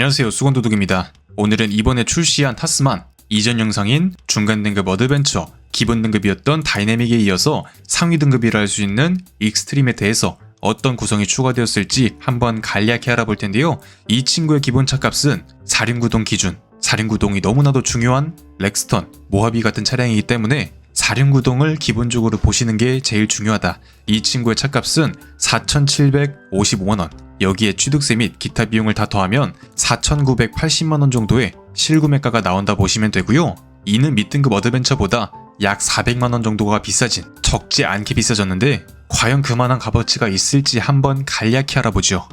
안녕하세요 수건도둑입니다. 오늘은 이번에 출시한 타스만 이전 영상인 중간 등급 어드벤처 기본 등급이었던 다이내믹에 이어서 상위 등급이라 할 수 있는 익스트림에 대해서 어떤 구성이 추가되었을지 한번 간략히 알아볼 텐데요. 이 친구의 기본 차값은 사륜구동 기준 사륜구동이 너무나도 중요한 렉스턴, 모하비 같은 차량이기 때문에 사륜구동을 기본적으로 보시는 게 제일 중요하다. 이 친구의 차값은 4,755만원. 여기에 취득세 및 기타 비용을 다 더하면 4,980만원 정도의 실구매가가 나온다 보시면 되고요. 이는 밑등급 어드벤처보다 약 400만원 정도가 비싸진 적지 않게 비싸졌는데 과연 그만한 값어치가 있을지 한번 간략히 알아보죠.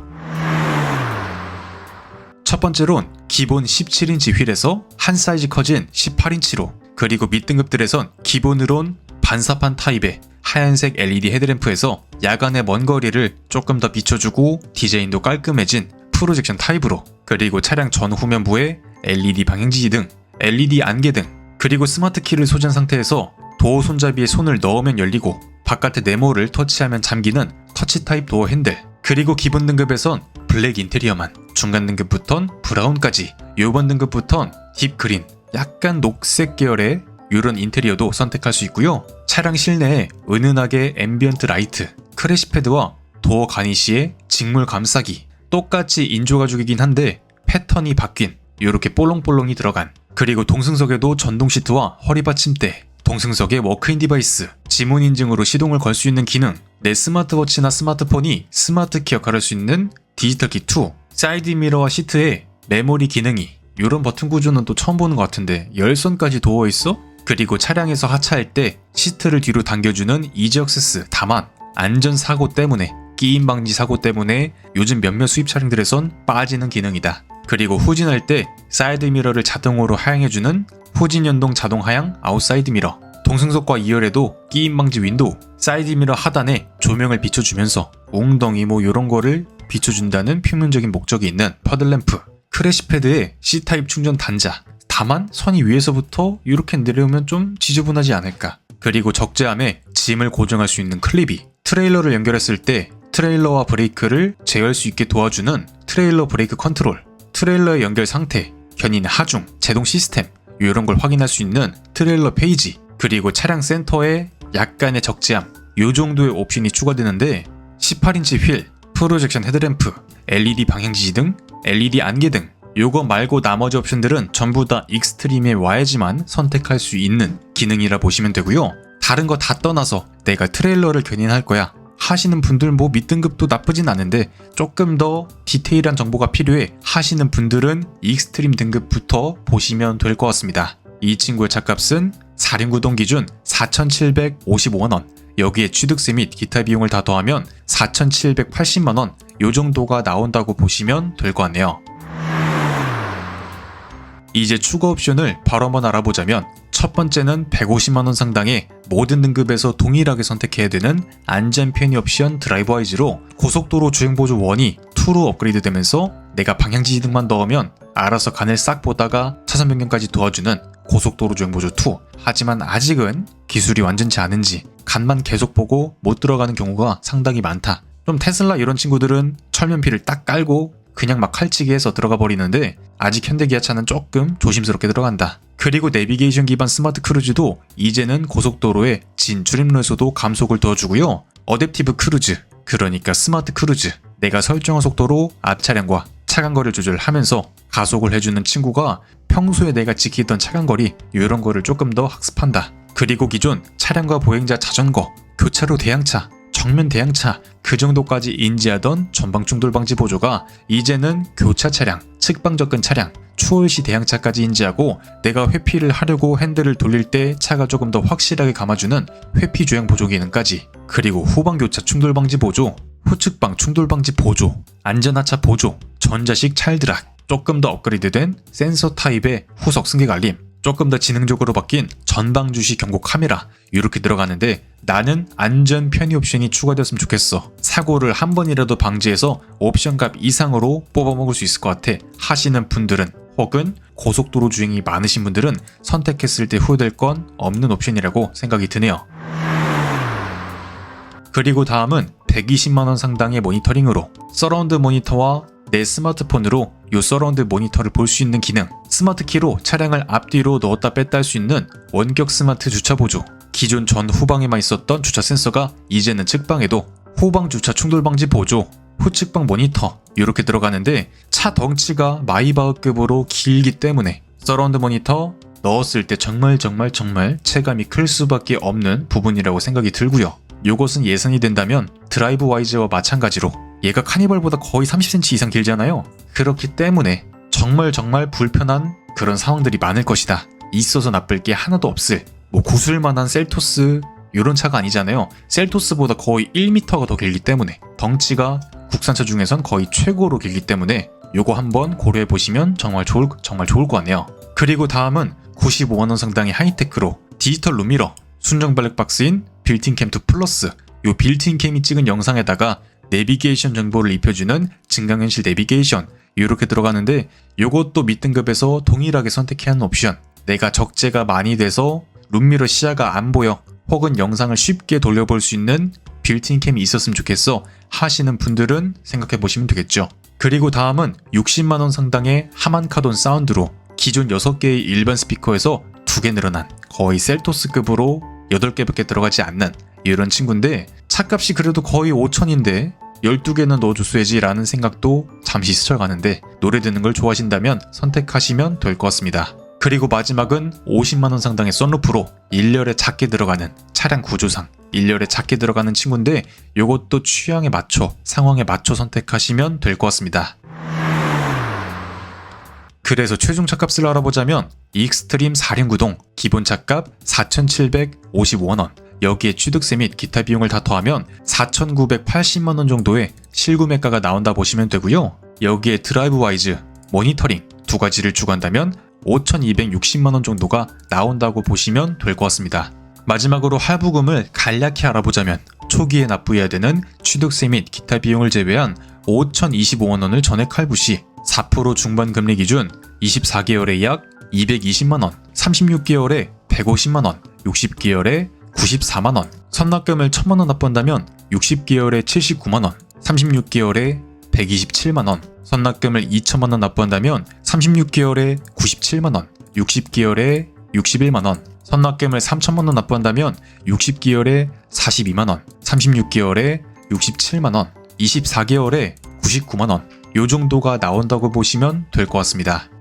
첫 번째론 기본 17인치 휠에서 한 사이즈 커진 18인치로 그리고 밑등급들에선 기본으론 반사판 타입의 하얀색 LED 헤드램프에서 야간의 먼 거리를 조금 더 비춰주고 디자인도 깔끔해진 프로젝션 타입으로 그리고 차량 전 후면부에 LED 방향지시 등 LED 안개 등 그리고 스마트 키를 소지한 상태에서 도어 손잡이에 손을 넣으면 열리고 바깥의 네모를 터치하면 잠기는 터치 타입 도어 핸들 그리고 기본 등급에선 블랙 인테리어만 중간 등급부턴 브라운까지 요번 등급부턴 딥 그린 약간 녹색 계열의 이런 인테리어도 선택할 수 있고요. 차량 실내에 은은하게 앰비언트 라이트, 크래시 패드와 도어 가니시의 직물 감싸기 똑같이 인조 가죽이긴 한데 패턴이 바뀐 이렇게 볼롱볼롱이 들어간 그리고 동승석에도 전동 시트와 허리 받침대 동승석에 워크인 디바이스, 지문 인증으로 시동을 걸 수 있는 기능, 내 스마트워치나 스마트폰이 스마트 키 역할을 할수 있는 디지털 키 2, 사이드 미러와 시트에 메모리 기능이 이런 버튼 구조는 또 처음 보는 것 같은데 열선까지 도어 있어? 그리고 차량에서 하차할 때 시트를 뒤로 당겨주는 이지 액세스 다만 안전 사고 때문에 끼임 방지 사고 때문에 요즘 몇몇 수입 차량들에선 빠지는 기능이다. 그리고 후진할 때 사이드 미러를 자동으로 하향해주는 후진 연동 자동 하향 아웃사이드 미러 동승석과 2열에도 끼임 방지 윈도우 사이드 미러 하단에 조명을 비춰주면서 웅덩이 뭐 요런 거를 비춰준다는 표면적인 목적이 있는 퍼들램프 크래시 패드에 C타입 충전 단자 다만 선이 위에서부터 이렇게 내려오면 좀 지저분하지 않을까. 그리고 적재함에 짐을 고정할 수 있는 클립이 트레일러를 연결했을 때 트레일러와 브레이크를 제어할 수 있게 도와주는 트레일러 브레이크 컨트롤 트레일러의 연결 상태 견인 하중 제동 시스템 이런 걸 확인할 수 있는 트레일러 페이지 그리고 차량 센터에 약간의 적재함 요 정도의 옵션이 추가되는데 18인치 휠, 프로젝션 헤드램프, LED 방향지시 등 LED 안개 등 요거 말고 나머지 옵션들은 전부 다 익스트림에 와야지만 선택할 수 있는 기능이라 보시면 되고요. 다른 거 다 떠나서 내가 트레일러를 견인할 거야 하시는 분들 뭐 밑등급도 나쁘진 않은데 조금 더 디테일한 정보가 필요해 하시는 분들은 익스트림 등급부터 보시면 될 것 같습니다. 이 친구의 차값은 4륜구동 기준 4,755만원 여기에 취득세 및 기타 비용을 다 더하면 4,780만원 요 정도가 나온다고 보시면 될 것 같네요. 이제 추가 옵션을 바로 한번 알아보자면 첫 번째는 150만원 상당의 모든 등급에서 동일하게 선택해야 되는 안전 편의 옵션 드라이브 아이즈로 고속도로 주행보조 1이 2로 업그레이드 되면서 내가 방향지시 등만 넣으면 알아서 간을 싹 보다가 차선 변경까지 도와주는 고속도로 주행보조 2 하지만 아직은 기술이 완전치 않은지 간만 계속 보고 못 들어가는 경우가 상당히 많다. 좀 테슬라 이런 친구들은 철면피를 딱 깔고 그냥 막 칼치기 해서 들어가 버리는데 아직 현대기아차는 조금 조심스럽게 들어간다. 그리고 내비게이션 기반 스마트 크루즈도 이제는 고속도로에 진출입로에서도 감속을 넣어주고요. 어댑티브 크루즈, 그러니까 스마트 크루즈. 내가 설정한 속도로 앞 차량과 차간거리를 조절하면서 가속을 해주는 친구가 평소에 내가 지키던 차간거리 이런 거를 조금 더 학습한다. 그리고 기존 차량과 보행자 자전거, 교차로 대항차, 정면 대항차 그 정도까지 인지하던 전방 충돌 방지 보조가 이제는 교차 차량, 측방 접근 차량, 추월시 대항차까지 인지하고 내가 회피를 하려고 핸들을 돌릴 때 차가 조금 더 확실하게 감아주는 회피 주행 보조 기능까지. 그리고 후방 교차 충돌 방지 보조, 후측방 충돌 방지 보조, 안전하차 보조, 전자식 차일드락 조금 더 업그레이드된 센서 타입의 후석 승객 알림 조금 더 지능적으로 바뀐 전방 주시 경고 카메라 이렇게 들어가는데 나는 안전 편의 옵션이 추가되었으면 좋겠어. 사고를 한 번이라도 방지해서 옵션 값 이상으로 뽑아먹을 수 있을 것 같아 하시는 분들은 혹은 고속도로 주행이 많으신 분들은 선택했을 때 후회될 건 없는 옵션이라고 생각이 드네요. 그리고 다음은 120만원 상당의 모니터링으로 서라운드 모니터와 내 스마트폰으로 요 서라운드 모니터를 볼 수 있는 기능, 스마트 키로 차량을 앞뒤로 넣었다 뺐다 할 수 있는 원격 스마트 주차 보조, 기존 전 후방에만 있었던 주차 센서가 이제는 측방에도 후방 주차 충돌 방지 보조, 후측방 모니터 이렇게 들어가는데 차 덩치가 마이바흐급으로 길기 때문에 서라운드 모니터 넣었을 때 정말 정말 정말 체감이 클 수밖에 없는 부분이라고 생각이 들고요. 요것은 예상이 된다면 드라이브 와이즈와 마찬가지로 얘가 카니발보다 거의 30cm 이상 길잖아요. 그렇기 때문에 정말 정말 불편한 그런 상황들이 많을 것이다. 있어서 나쁠 게 하나도 없을 뭐 구슬만한 셀토스 이런 차가 아니잖아요. 셀토스보다 거의 1m가 더 길기 때문에 덩치가 국산차 중에선 거의 최고로 길기 때문에 요거 한번 고려해 보시면 정말 좋을 정말 좋을 것 같네요. 그리고 다음은 95만 원 상당의 하이테크로 디지털 룸미러 순정 블랙박스인 빌트인 캠2 플러스 요 빌트인 캠이 찍은 영상에다가 내비게이션 정보를 입혀주는 증강현실 내비게이션 이렇게 들어가는데 요것도 밑등급에서 동일하게 선택해야 하는 옵션 내가 적재가 많이 돼서 룸미러 시야가 안 보여 혹은 영상을 쉽게 돌려볼 수 있는 빌트인 캠이 있었으면 좋겠어 하시는 분들은 생각해 보시면 되겠죠. 그리고 다음은 60만원 상당의 하만카돈 사운드로 기존 6개의 일반 스피커에서 2개 늘어난 거의 셀토스급으로 8개밖에 들어가지 않는 이런 친구인데 차값이 그래도 거의 5천인데 12개는 넣어줬어야지 라는 생각도 잠시 스쳐가는데 노래 듣는 걸 좋아하신다면 선택하시면 될 것 같습니다. 그리고 마지막은 50만원 상당의 썬루프로 1열에 작게 들어가는 차량 구조상 1열에 작게 들어가는 친구인데 이것도 취향에 맞춰 상황에 맞춰 선택하시면 될 것 같습니다. 그래서 최종 차값을 알아보자면 익스트림 4륜구동 기본 차값 4,755원 여기에 취득세 및 기타 비용을 다 더하면 4,980만원 정도의 실구매가가 나온다 보시면 되고요. 여기에 드라이브 와이즈, 모니터링 두 가지를 추가한다면 5,260만원 정도가 나온다고 보시면 될 것 같습니다. 마지막으로 할부금을 간략히 알아보자면 초기에 납부해야 되는 취득세 및 기타 비용을 제외한 5,025만원을 전액 할부 시 4% 중반 금리 기준 24개월에 약 220만원, 36개월에 150만원, 60개월에 94만원, 선납금을 1000만원 납부한다면 60개월에 79만원, 36개월에 127만원, 선납금을 2천만원 납부한다면 36개월에 97만원, 60개월에 61만원, 선납금을 3천만원 납부한다면 60개월에 42만원, 36개월에 67만원, 24개월에 99만원, 요 정도가 나온다고 보시면 될 것 같습니다.